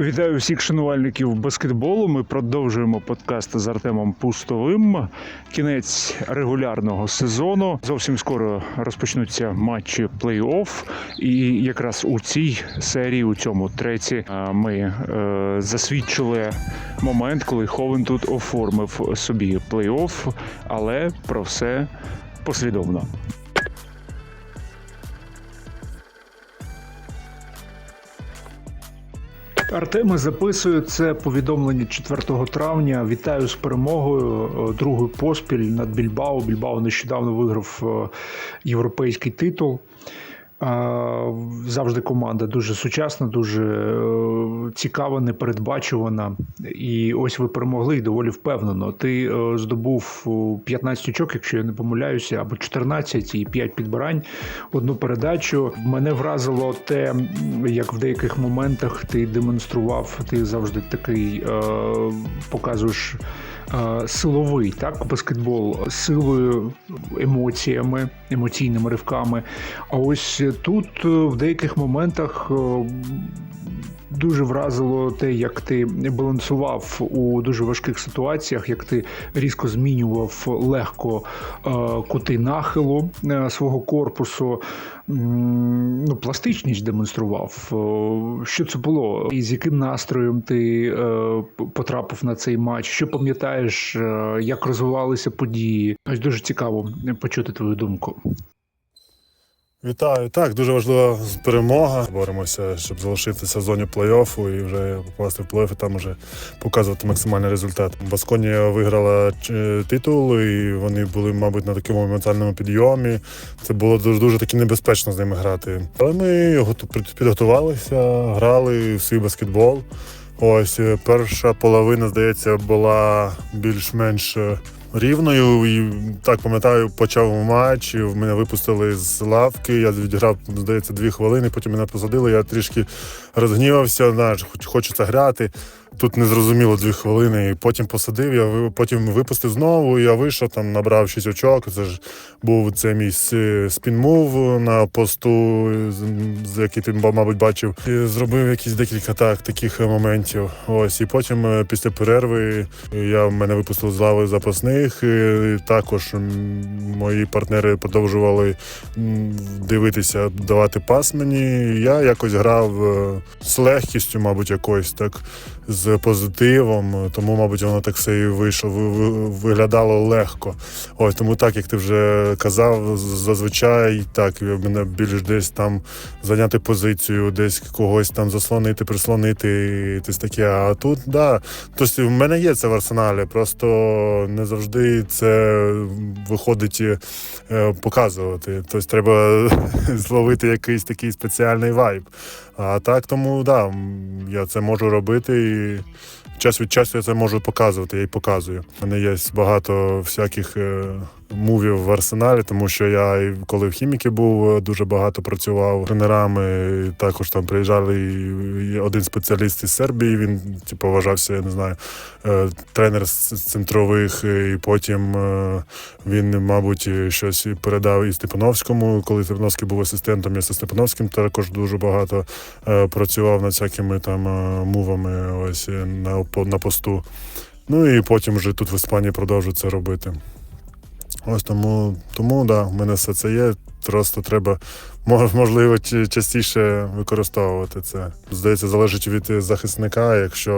Вітаю всіх шанувальників баскетболу. Ми продовжуємо подкаст з Артемом Пустовим. Кінець регулярного сезону. Зовсім скоро розпочнуться матчі плей-офф. І якраз у цій серії, у цьому треці, е, ми е, засвідчили момент, коли Ховен тут оформив собі плей-офф, але про все послідовно. Артема записує це повідомлення 4 травня. Вітаю з перемогою. Другий Другою поспіль над Більбао. Більбао нещодавно виграв е, європейський титул. Е, Завжди команда дуже сучасна, дуже е, цікава, непередбачувана. І ось ви перемогли і доволі впевнено. Ти е, здобув е, 15 очок, якщо я не помиляюся, або 14 і 5 підбирань, одну передачу. Мене вразило те, як в деяких моментах ти демонстрував, ти завжди такий е, показуєш. е, Силовий так баскетбол силою, емоціями, емоційними ривками. А ось тут е, в деяких моментах е, дуже вразило те, як ти балансував у дуже важких ситуаціях, як ти різко змінював легко е, кути нахилу е, свого корпусу, ну, пластичність демонстрував. Е, Що це було? І з яким настроєм ти потрапив на цей матч? Що пам'ятаєш, як розвивалися події? Ось дуже цікаво почути твою думку. Вітаю. Так, дуже важлива перемога. Боремося, щоб залишитися в зоні плей-оффу і вже попасти в плей-офф і там вже показувати максимальний результат. Басконія виграла е, титул, і вони були, мабуть, на такому емоціональному підйомі. Це було дуже дуже таки небезпечно з ними грати. Але ми готу- підготувалися, грали в свій баскетбол. Ось е, перша половина, здається, була більш-менш е, рівною. І так пам'ятаю, почав матч. Мене випустили з лавки. Я відіграв, здається, дві хвилини. Потім мене посадили. Я трішки розгнівався. Знаєш, хоч хочеться грати. Тут незрозуміло дві хвилини. І потім посадив. Я потім випустив знову. Я вийшов там, набрав шість очок. Це ж був це мій спінмув на посту, який ти, мабуть, бачив. І зробив якісь декілька так, таких моментів. Ось і потім, е, після перерви, я мене випустили з лави запасних. І також мої партнери продовжували дивитися, давати пас мені. Я якось грав е, з легкістю, мабуть, якось так. З позитивом, тому, мабуть, воно так все і вийшло, ви- ви- виглядало легко. Ось тому, так як ти вже казав, зазвичай так мене більш десь там зайняти позицію, десь когось там заслонити, прислонити, десь таке. А тут, да, тобто в мене є це в арсеналі, просто не завжди це виходить е, показувати. Тобто треба зловити якийсь такий спеціальний вайб. А так тому да, я це можу робити і час від часу я це можу показувати, я і показую. У мене є багато всяких е, мувів в арсеналі, тому що я коли в хіміки був, е, дуже багато працював тренерами. Також там приїжджали і- один спеціаліст із Сербії. Він типу, вважався, я не знаю, е, тренер з центрових, е, і потім він, мабуть, щось передав і Степановському, коли Степановський був асистентом, я зі Степановським також дуже багато працював над всякими там мувами ось на, на посту. Ну і потім вже тут в Іспанії продовжую це робити. Ось тому, тому да, в мене все це є. Просто треба мож- можливо частіше використовувати це. Здається, залежить від захисника. Якщо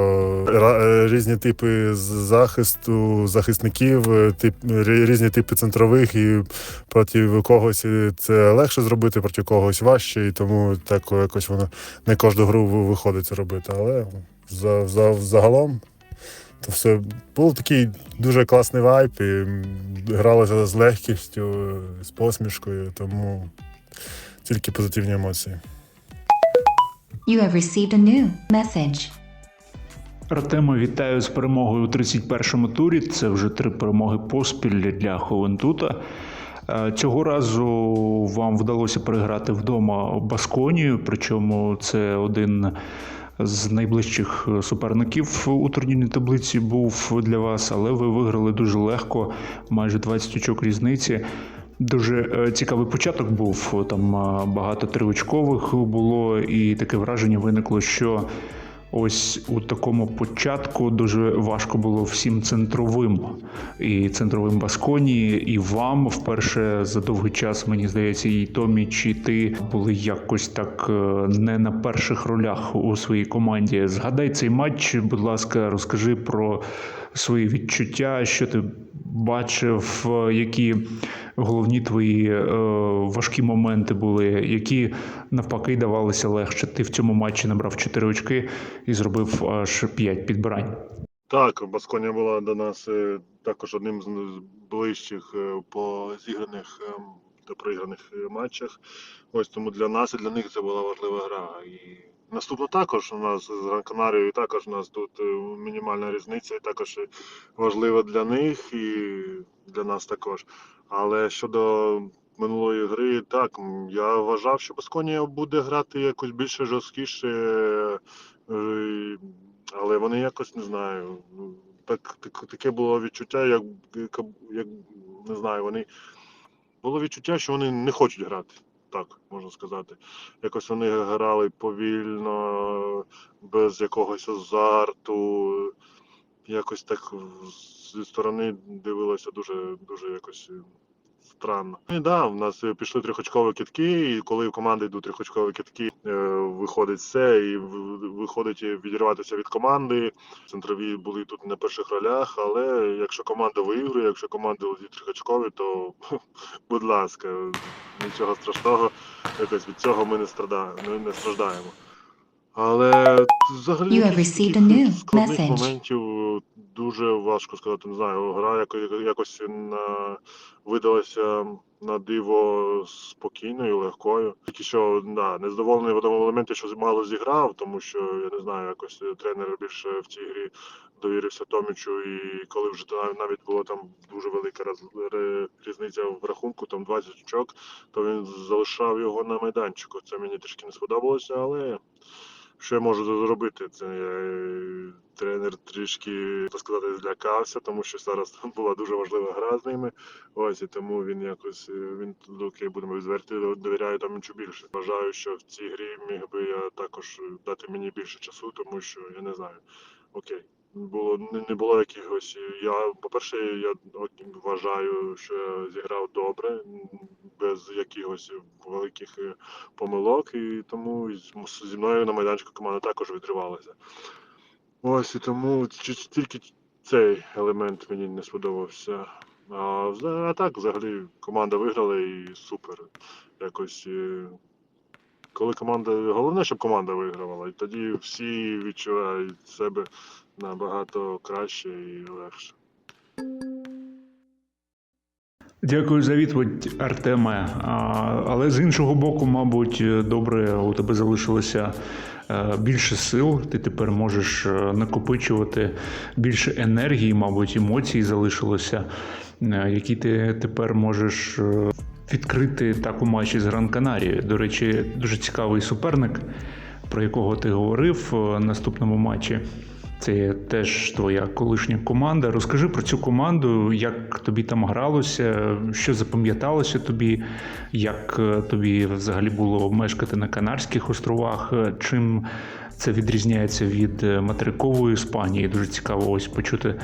е, різні типи захисту, захисників, е, тип, різні типи центрових, і проти когось це легше зробити, проти когось важче, і тому так якось воно не кожну гру виходить робити. Але за, за, загалом то все був такий дуже класний вайб, і гралося з легкістю, з посмішкою, тому тільки позитивні емоції. You have received a new message. Артема, вітаю з перемогою у 31-му турі. Це вже три перемоги поспіль для Ховентута. Е, Цього разу вам вдалося переграти вдома Басконію, причому це один з найближчих суперників у турнірній таблиці був для вас, але ви виграли дуже легко, майже 20 очок різниці. Дуже е, цікавий початок був. Там е, багато триочкових було, і таке враження виникло, що Ось у такому початку дуже важко було всім центровим і центровим Басконії, і вам вперше за довгий час, мені здається, і Томі, чи ти були якось так е, не на перших ролях у своїй команді. Згадай цей матч, будь ласка, розкажи про свої відчуття, що ти бачив, е, які головні твої е, важкі моменти були, які навпаки давалися легше. Ти в цьому матчі набрав 4 очки і зробив аж 5 підбирань. Так, Басконія була до нас е, також одним з ближчих е, по зіграних та проіграних матчах. Ось тому для нас і для них це була важлива гра. І наступно також у нас з Гран Канарією також у нас тут е, мінімальна різниця, і також важлива для них і для нас також. Але щодо минулої гри, так я вважав, що Басконія буде грати якось більше жорсткіше. е, але вони якось не знаю. Так, так, таке було відчуття, як, як не знаю, вони було відчуття, що вони не хочуть грати. Так, можна сказати. Якось вони грали повільно, без якогось азарту. Якось так зі сторони дивилося дуже, дуже якось странно. І да, в нас пішли трьохочкові китки, і коли в команди йдуть трьохочкові китки, е, виходить все, і виходить відірватися від команди. Центрові були тут на перших ролях, але якщо команда виіграє, якщо команда трьохочкові, то будь ласка, нічого страшного, якось від цього ми не страдаємо, не, не страждаємо. Але взагалі You have received a new складних message. моментів дуже важко сказати. Не знаю, гра яко- якось на видалася на диво спокійною, легкою. Тільки що да, незадоволений в одному елементі, що мало зіграв, тому що я не знаю, якось тренер більше в цій грі довірився Томічу, і коли вже навіть була там дуже велика різниця в рахунку, там 20 очок, то він залишав його на майданчику. Це мені трішки не сподобалося, але що я можу зробити? Це е, тренер трішки так сказати злякався, тому що зараз була дуже важлива гра з ними. Ось і тому він якось е, він окей, будемо відверті, довіряю там іншому більше. Вважаю, що в цій грі міг би я також дати мені більше часу, тому що я не знаю. Окей. Було не, було якихось. Я, по-перше, я вважаю, що я зіграв добре, без якихось великих е, помилок, і тому зі мною на майданчику команда також відривалася. Ось і тому тільки цей елемент мені не сподобався. А, а так, взагалі, команда виграла і супер. Якось. е, Коли команда. Головне, щоб команда вигравала, і тоді всі відчувають себе набагато краще і легше. Дякую за відповідь, Артеме. Але з іншого боку, мабуть, добре, у тебе залишилося е, більше сил. Ти тепер можеш е, накопичувати більше енергії, мабуть, емоцій залишилося, е, які ти тепер можеш відкрити так у матчі з Гран Канарією. До речі, дуже цікавий суперник, про якого ти говорив в наступному матчі. Це теж твоя колишня команда. Розкажи про цю команду, як тобі там гралося, що запам'яталося тобі, як е, тобі взагалі було мешкати на Канарських островах, е, чим це відрізняється від е, материкової Іспанії. Дуже цікаво ось почути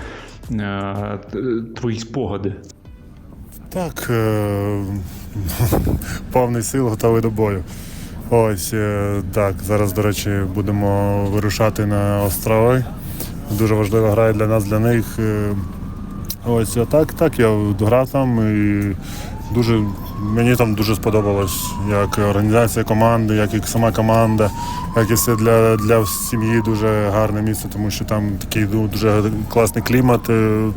твої спогади. Так, повний сил, готовий до бою. Ось так. Зараз, до речі, будемо вирушати на острови. Дуже важлива гра для нас, для них. Е, Ось а так, так, я грав там і дуже мені там дуже сподобалось, як організація команди, як і сама команда, як і все для, для сім'ї дуже гарне місце, тому що там такий ну, дуже класний клімат. е,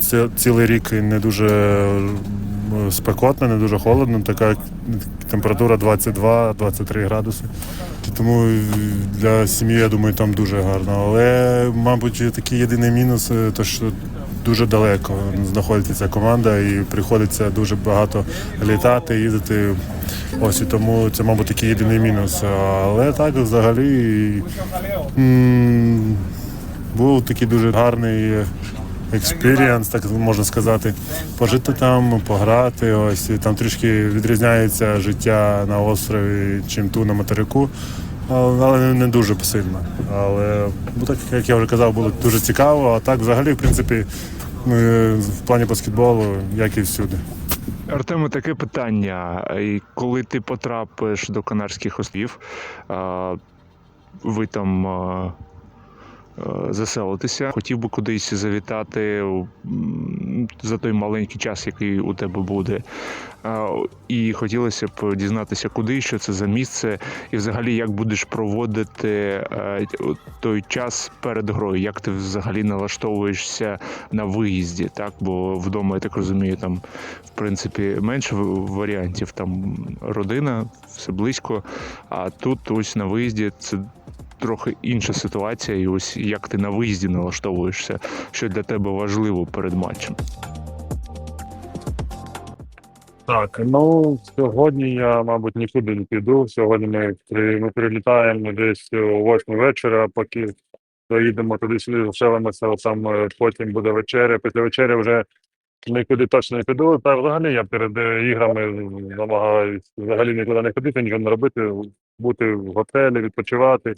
Це цілий рік не дуже е, спекотно, не дуже холодно. Така температура 22-23 градуси. Тому для сім'ї, я думаю, там дуже гарно. Але, мабуть, такий єдиний мінус, е, то що дуже далеко знаходиться ця команда і приходиться дуже багато літати, їздити. Ось і тому це, мабуть, такий єдиний мінус. Але так, взагалі, м, був такий дуже гарний експірієнс, так можна сказати. Пожити там, пограти. Ось там трішки відрізняється життя на острові, чим тут на материку. але не- дуже сильно. Але ну, так, як я вже казав, було дуже цікаво. А так, взагалі, в принципі, в плані баскетболу, як і всюди. Артеме, таке питання. Коли ти потрапиш до Канарських островів, ви там а, а, хотів би кудись завітати за той маленький час, який у тебе буде. І хотілося б дізнатися, куди, що це за місце, і взагалі як будеш проводити е, той час перед грою, як ти взагалі налаштовуєшся на виїзді, так? Бо вдома, я так розумію, там в принципі менше варіантів. Там родина, все близько. А тут ось на виїзді це трохи інша ситуація. І ось як ти на виїзді налаштовуєшся, що для тебе важливо перед матчем. Так, ну сьогодні я, мабуть, нікуди не піду. Сьогодні ми, ми прилітаємо десь о 8 вечора, поки доїдемо туди-сюди, заселимося, там е, потім буде вечеря. Після вечері вже нікуди точно не піду. Та взагалі я перед е, іграми намагаюся взагалі нікуди не ходити, нічого не робити, бути в готелі, відпочивати.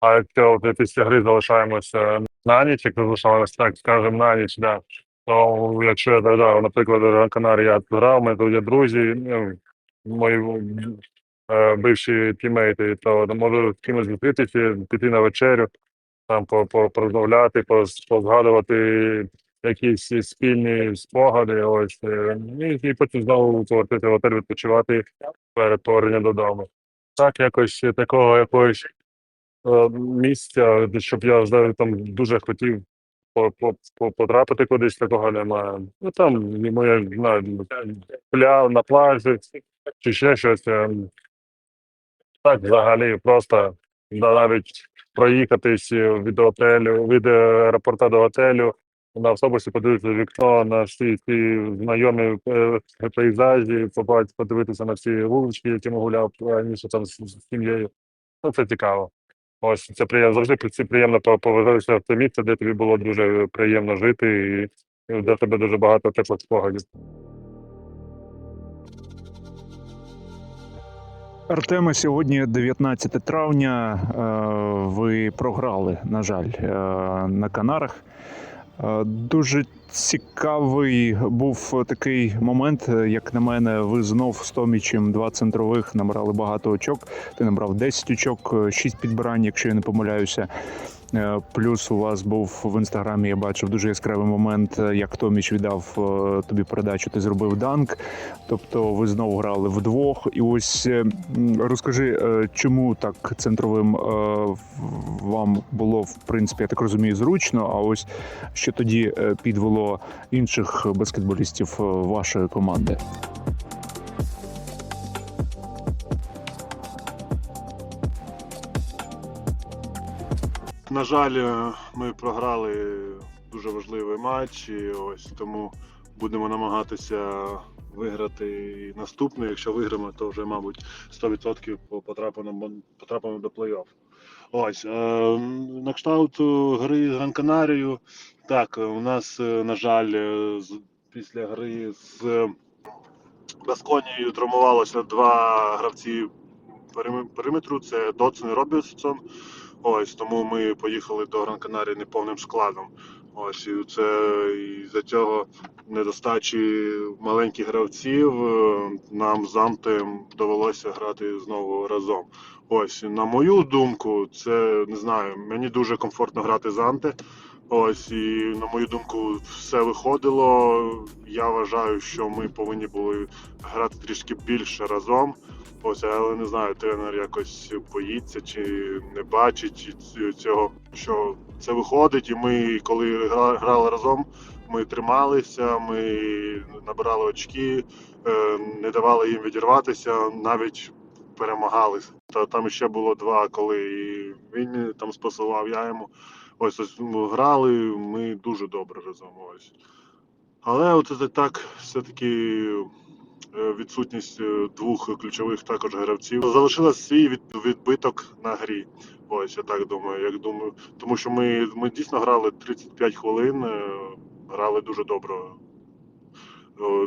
А якщо після гри залишаємося на ніч, як залишаємося так, скажемо, на ніч, да. То якщо я да, наприклад, на Канарі я грав, ми тут є друзі, ну, мої е, бивші тімейти, то можу з кимось зустрітися, піти на вечерю, там по, по, порозмовляти, позгадувати якісь спільні спогади. Ось е, і, і потім знову повертати в готель відпочивати перед поверненням додому. Так, якось такого якогось е, місця, щоб я знаю, там дуже хотів по- по- по- потрапити кудись такого немає. Ну там і моє пля на пляжі чи ще щось. е, Так, взагалі, просто навіть проїхатись від готелю, від аеропорта до готелю. На автобусі подивитися вікно на всі ці знайомі е, пейзажі, подивитися на всі вулички, які ми гуляв раніше там з, сім'єю. Ну, це цікаво. Ось це приємно. Завжди це приємно по- повертатися в те місце, де тобі було дуже приємно жити, і, де тебе дуже багато теплих спогадів. Артеме, сьогодні 19 травня. е, Ви програли, на жаль, е, на Канарах. Е, Дуже цікавий був такий момент, е, як на мене, ви знов з Томічем два центрових набрали багато очок. Ти набрав 10 очок, 6 підбирань, якщо я не помиляюся. Е, Плюс у вас був в інстаграмі, я бачив дуже яскравий момент, е, як Томіч віддав е, тобі передачу, ти зробив данк. Тобто ви знову грали вдвох. І ось е, розкажи, е, чому так центровим е, вам було в принципі, я так розумію, зручно. А ось що тоді е, підвело інших баскетболістів е, вашої команди? На жаль, е, ми програли дуже важливий матч, і ось тому будемо намагатися виграти і наступний. Якщо виграємо, то вже, мабуть, 100% по- потрапимо, потрапимо до плей-офф. Ось е, на кшталт е, гри з Гран-Канарією. Так, е, у нас, е, на жаль, е, після гри з Басконією травмувалося два гравці периметру: це Додсон і Робінсон. Ось тому ми поїхали до Гран Канарії неповним складом. Ось і це і за цього недостачі маленьких гравців нам з Амтем довелося грати знову разом. Ось на мою думку, це не знаю. Мені дуже комфортно грати з Анте. Ось і на мою думку, все виходило. Я вважаю, що ми повинні були грати трішки більше разом. Ось, але не знаю, тренер якось боїться чи не бачить чи цього, що це виходить. І ми, коли гра- грали разом, ми трималися, ми набирали очки, е, не давали їм відірватися, навіть перемагали. Та там ще було два, коли він там спасував, я йому. Ось ось грали, ми дуже добре разом. Ось. Але от так все-таки е, відсутність е, двох ключових також гравців. Залишила свій від, відбиток на грі. Ось я так думаю. Як думаю, тому що ми, ми дійсно грали 35 хвилин, е, грали дуже добре.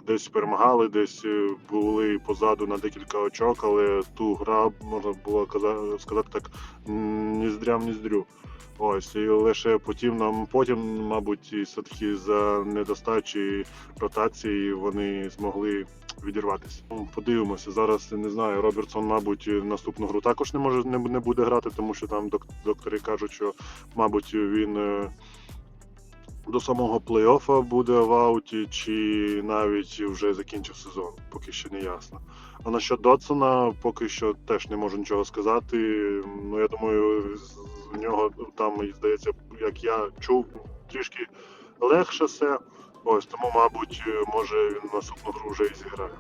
Десь перемагали, десь були позаду на декілька очок, але ту гра можна було сказати так ні здрям, ні здрю. Ось і лише потім нам потім, мабуть, і все-таки за недостачі ротації вони змогли відірватися. Ну, Подивимося. Зараз не знаю. Робертсон, мабуть, наступну гру також не може не, не буде грати, тому що там док- доктори кажуть, що мабуть він е, до самого плей-оффа буде в ауті, чи навіть вже закінчив сезон, поки ще не ясно. А насчет Дотсона поки що теж не можу нічого сказати. Ну я думаю, в нього там здається, як я чув, трішки легше все. Ось тому, мабуть, може він наступну гру вже і зіграє.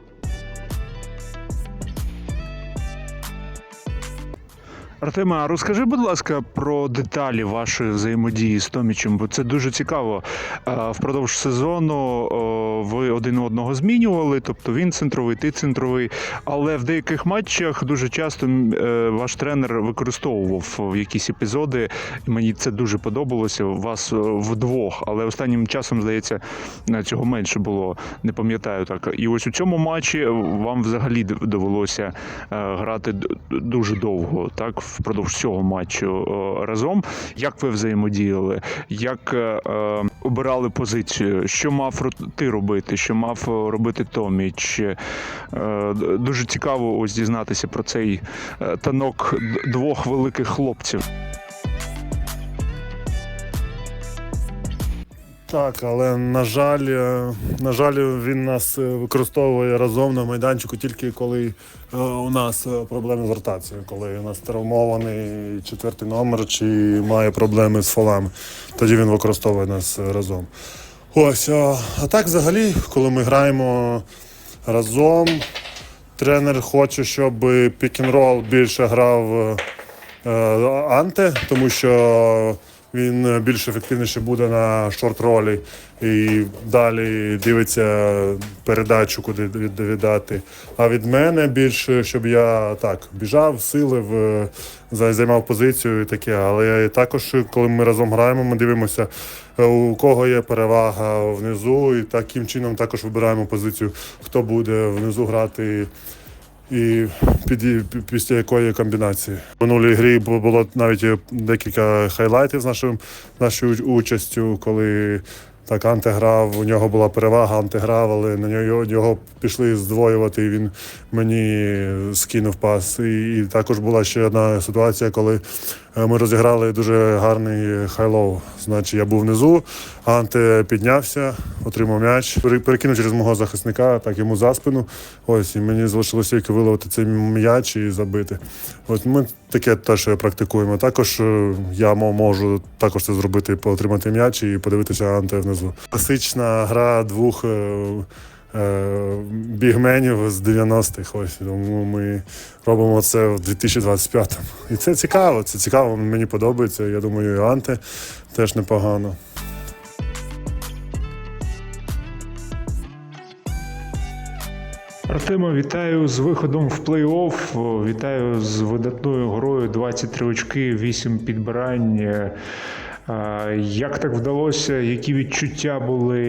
Артема, розкажи, будь ласка, про деталі вашої взаємодії з Томічем, бо це дуже цікаво. Е, Впродовж сезону ви один одного змінювали, тобто він центровий, ти центровий. Але в деяких матчах дуже часто е, ваш тренер використовував в якісь епізоди. І мені це дуже подобалося. Вас е, вдвох, але останнім часом, здається, цього менше було. Не пам'ятаю так. І ось у цьому матчі вам взагалі довелося грати дуже довго, так, впродовж цього матчу е, разом. Як ви взаємодіяли? Як е, е, обирали позицію? Що мав ти робити? Що мав робити Томіч? Дуже цікаво ось дізнатися про цей танок двох великих хлопців. Так, але на жаль, на жаль, він нас використовує разом на майданчику тільки коли у нас е, проблеми з ротацією, коли у нас травмований четвертий номер чи має проблеми з фолами. Тоді він використовує нас е, разом. Ось, а, так взагалі, коли ми граємо разом, тренер хоче, щоб пік-н-рол більше грав е, е, Анте, тому що він більш ефективніше буде на шорт-ролі і далі дивиться передачу, куди від- віддати. А від мене більше, щоб я так біжав, силив, е, займав позицію і таке. Але також, коли ми разом граємо, ми дивимося, е, у кого є перевага внизу, і таким чином також вибираємо позицію, хто буде внизу грати і під, пі- після якої комбінації. В минулій грі було навіть декілька хайлайтів з нашим, нашою участю, коли так Анте грав, у нього була перевага, Анте грав, але на нього, його пішли здвоювати, і він мені скинув пас. І, і також була ще одна ситуація, коли е, ми розіграли дуже гарний хайлоу. Значить, я був внизу, Анте піднявся, отримав м'яч, перекинув через мого захисника, так йому за спину. Ось, і мені залишилося тільки виловити цей м'яч і забити. От ми таке теж практикуємо. Також е, я можу також це зробити, отримати м'яч і подивитися Анте внизу. Класична гра двох. Е, Бігменів з 90-х. Ось тому ми робимо це в 2025-му. І це цікаво. Це цікаво. Мені подобається. Я думаю, і Анте теж непогано. Артема, вітаю з виходом в плей-офф. Вітаю з видатною грою 23 очки, 8 підбирань. Як так вдалося? Які відчуття були?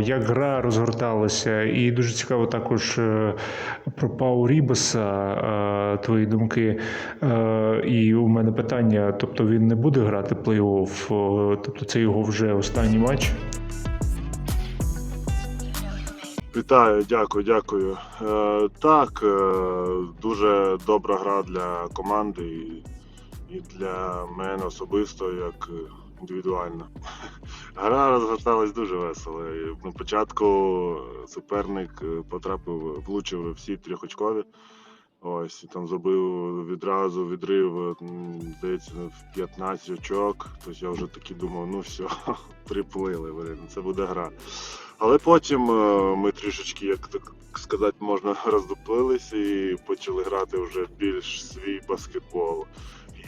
Як гра розгорталася? І дуже цікаво також е, про Пау Рібеса. е, Твої думки. Е, І у мене питання: тобто він не буде грати плей-офф? Тобто це його вже останній матч? Вітаю, дякую, дякую. Е, так, е, дуже добра гра для команди і, для мене особисто, як індивідуально. Гра розгорталась дуже весело. На початку суперник е, потрапив, влучив всі трьохочкові. Ось там забив відразу відрив, е, здається, в 15 очок. Тобто я вже таки думав, ну все, приплили, блин, це буде гра. Але потім е, ми трішечки, як так сказати, можна роздуплились і почали грати вже більш свій баскетбол.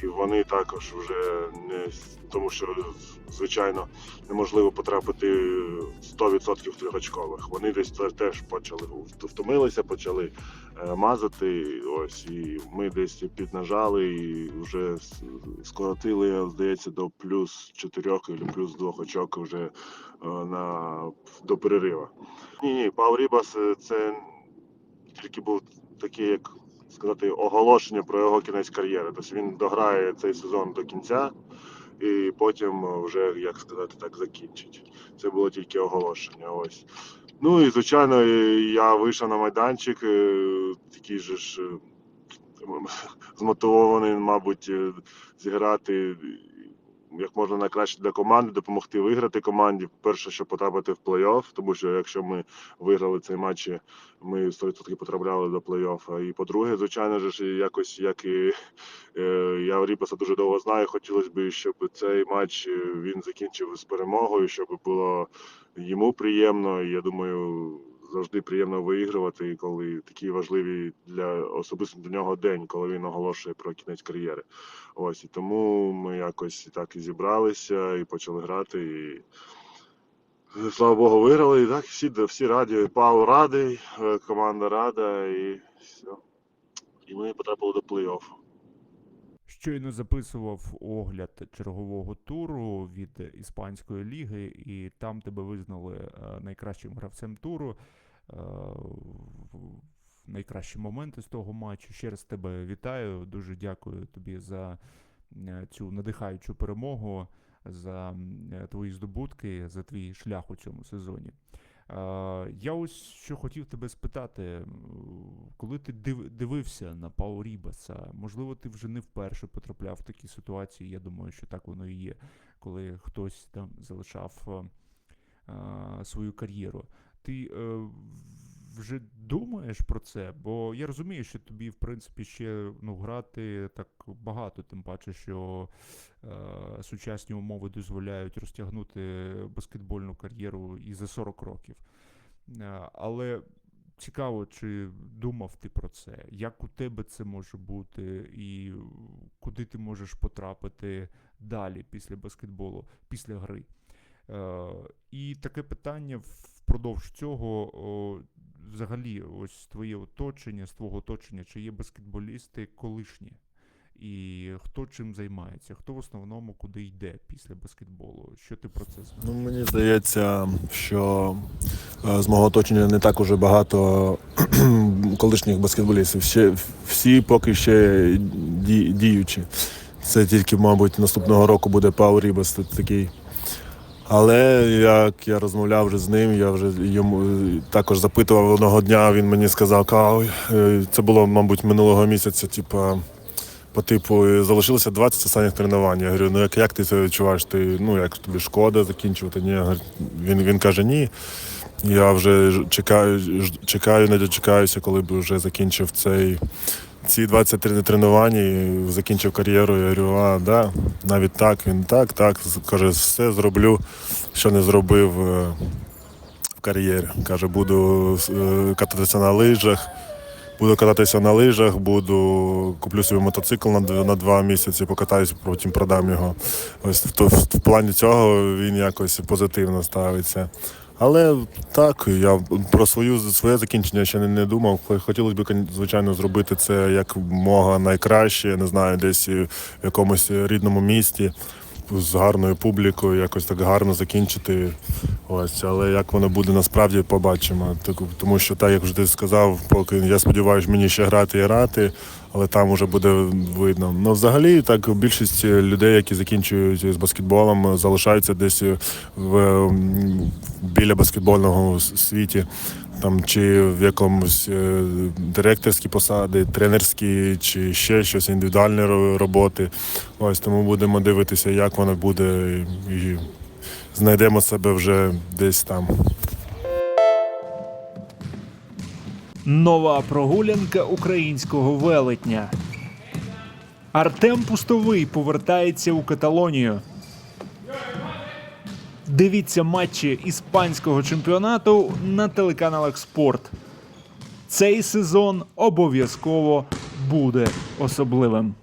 І вони також вже не тому, що звичайно неможливо потрапити 100% трьохочкових. Вони десь те- теж почали втомилися, почали е, мазати. Ось і ми десь піднажали і вже скоротили, здається, до плюс 4 або плюс 2 очок вже е, на до перерива. Ні, ні, Пау Рібас е, це тільки був такий, як сказати, оголошення про його кінець кар'єри. Тобто він дограє цей сезон до кінця і потім вже, як сказати, так закінчить. Це було тільки оголошення. Ось. Ну і звичайно, я вийшов на майданчик, е, такий же ж е, змотивований, мабуть, е, зіграти як можна найкраще для команди, допомогти виграти команді. Перше, щоб потрапити в плей-офф, тому що якщо ми виграли цей матч, ми 100% потрапляли до плей-офф. І по-друге, звичайно ж, якось як і е, я Ріпаса дуже довго знаю. Хотілося б, щоб цей матч е, він закінчив з перемогою, щоб було йому приємно. І я думаю, завжди приємно виігрувати, коли такий важливий для особисто для нього день, коли він оголошує про кінець кар'єри. Ось і тому ми якось так і зібралися і почали грати. І слава Богу, виграли. І так всі, всі раді. Павло радий, е, команда рада, і все. І ми потрапили до плей-офф. Щойно записував огляд чергового туру від іспанської ліги, і там тебе визнали е, найкращим гравцем туру. Е, Найкращі моменти з того матчу. Ще раз тебе вітаю. Дуже дякую тобі за е, цю надихаючу перемогу, за твої здобутки, за твій шлях у цьому сезоні. Е, Я ось що хотів тебе спитати, коли ти див- дивився на Пау Рібаса, можливо, ти вже не вперше потрапляв в такі ситуації. Я думаю, що так воно і є, коли хтось там залишав е, е, свою кар'єру. Ти е, вже думаєш про це? Бо я розумію, що тобі, в принципі, ще ну, грати так багато, тим паче, що е, сучасні умови дозволяють розтягнути баскетбольну кар'єру і за 40 років. Е, Але цікаво, чи думав ти про це? Як у тебе це може бути, і куди ти можеш потрапити далі після баскетболу, після гри? Е, І таке питання впродовж цього. Взагалі, ось твоє оточення, з твого оточення, чи є баскетболісти колишні? І хто чим займається? Хто в основному куди йде після баскетболу? Що ти про це знаєш? Ну, мені здається, що е, з мого оточення не так уже багато колишніх баскетболістів. Ще всі поки ще ді- діючі. Це тільки, мабуть, наступного року буде Пау Рібас такий. Але як я розмовляв вже з ним, я вже йому також запитував одного дня, він мені сказав, е, це було, мабуть, минулого місяця, типа, по типу, е, залишилося 20 останніх тренувань. Я говорю, ну як, як ти це відчуваєш? Ти, ну, як тобі шкода закінчувати? Ні. Він, він каже, ні. Я вже чекаю, чекаю, не дочекаюся, коли б вже закінчив цей, ці 23 тренування і закінчив кар'єру. Я говорю, а, да, навіть так, він так, так. Каже, все зроблю, що не зробив е, в кар'єрі. Каже, буду е, кататися на лижах. Буду кататися на лижах, буду куплю собі мотоцикл на, на два місяці, покатаюсь, потім продам його. Ось в, в плані цього він якось позитивно ставиться. Але так, я про свою своє закінчення ще не, не думав. Хотілося б, звичайно, зробити це як мога найкраще, я не знаю, десь в якомусь рідному місті з гарною публікою, якось так гарно закінчити. Ось, але як воно буде насправді, побачимо. Тому що, так як вже ти сказав, поки я сподіваюся, мені ще грати і грати, але там вже буде видно. Ну, взагалі, так більшість людей, які закінчують з баскетболом, залишаються десь в біля баскетбольного світі. Там чи в якомусь е, директорські посади, тренерські, чи ще щось, індивідуальні роботи. Ось тому будемо дивитися, як воно буде, і знайдемо себе вже десь там. Нова прогулянка українського велетня. Артем Пустовий повертається у Каталонію. Дивіться матчі іспанського чемпіонату на телеканалах Спорт. Цей сезон обов'язково буде особливим.